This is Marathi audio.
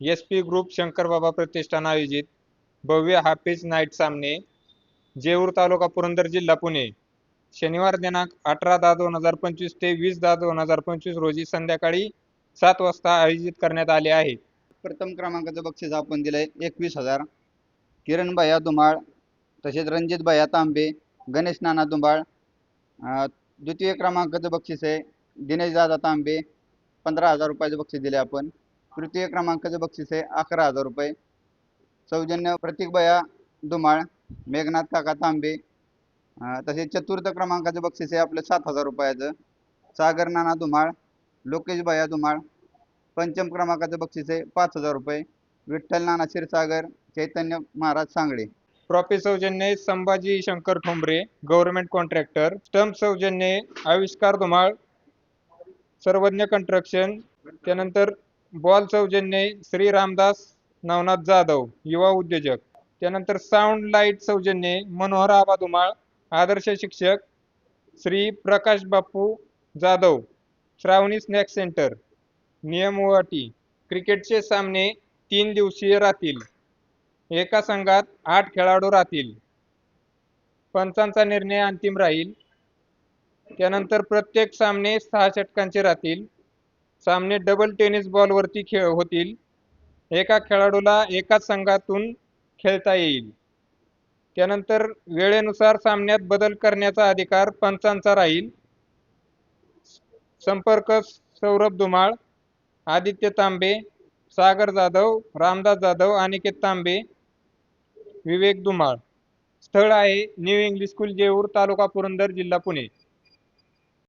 S P group Shankarbaba Pratishthan आयोजित भव्य हाफिज नाईट सामने जेऊर तालुका पुरंदर जिल्हा पुणे. शनिवार दिनांक अठरा दहा दोन हजार पंचवीस ते वीस दहा दोन हजार पंचवीस रोजी संध्याकाळी सात वाजता आयोजित करण्यात आले आहे. प्रथम क्रमांकाचं बक्षीस आपण दिलंय एकवीस हजार. किरण भैया धुमाळ तसेच रणजित भैया तांबे गणेश नाना धुमाळ द्वितीय क्रमांकाचं बक्षीस आहे दिनेश दादा तांबे. पंधरा हजार रुपयाचं बक्षीस दिले आपण. तृतीय क्रमांकाचं बक्षीस आहे अकरा हजार रुपये. सौजन्य प्रतीक भैया धुमाळ मेघनाथ काका तांबे. तसेच चतुर्थ क्रमांकाचं बक्षीस आहे आपलं सात हजार रुपयाचं. सागर नाना धुमाळ लोकेश भया धुमाळ. पंचम क्रमांकाचं बक्षीस आहे पाच हजार रुपये. विठ्ठल नाना क्षीरसागर चैतन्य महाराज सांगळे. ट्रॉफी सौजन्य Sambhaji Shankar Thombare government contractor stump सौजन्य आविष्कार धुमाळ सर्वज्ञ कंस्ट्रक्शन त्यानंतर बॉल सौजन्य श्री रामदास नवनाथ जाधव युवा उद्योजक. त्यानंतर साऊंड लाइट सौजन्य मनोहर आबा धुमाळ आदर्श शिक्षक श्री प्रकाश बापू जाधव श्रावणी स्नॅक सेंटर नियम व अटी क्रिकेटचे सामने तीन दिवसीय राहतील. एका संघात आठ खेळाडू राहतील. पंचांचा निर्णय अंतिम राहील. त्यानंतर प्रत्येक सामने सहा षटकांचे राहतील. सामने डबल टेनिस बॉलवरती खेळ होतील. एका खेळाडूला एकाच संघातून खेळता येईल. त्यानंतर वेळेनुसार सामन्यात बदल करण्याचा अधिकार पंचांचा राहील. संपर्क सौरभ धुमाळ आदित्य तांबे सागर जाधव रामदास जाधव अनिकेत तांबे विवेक धुमाळ स्थळ आहे न्यू इंग्लिश स्कूल जेऊर तालुका पुरंदर जिल्हा पुणे.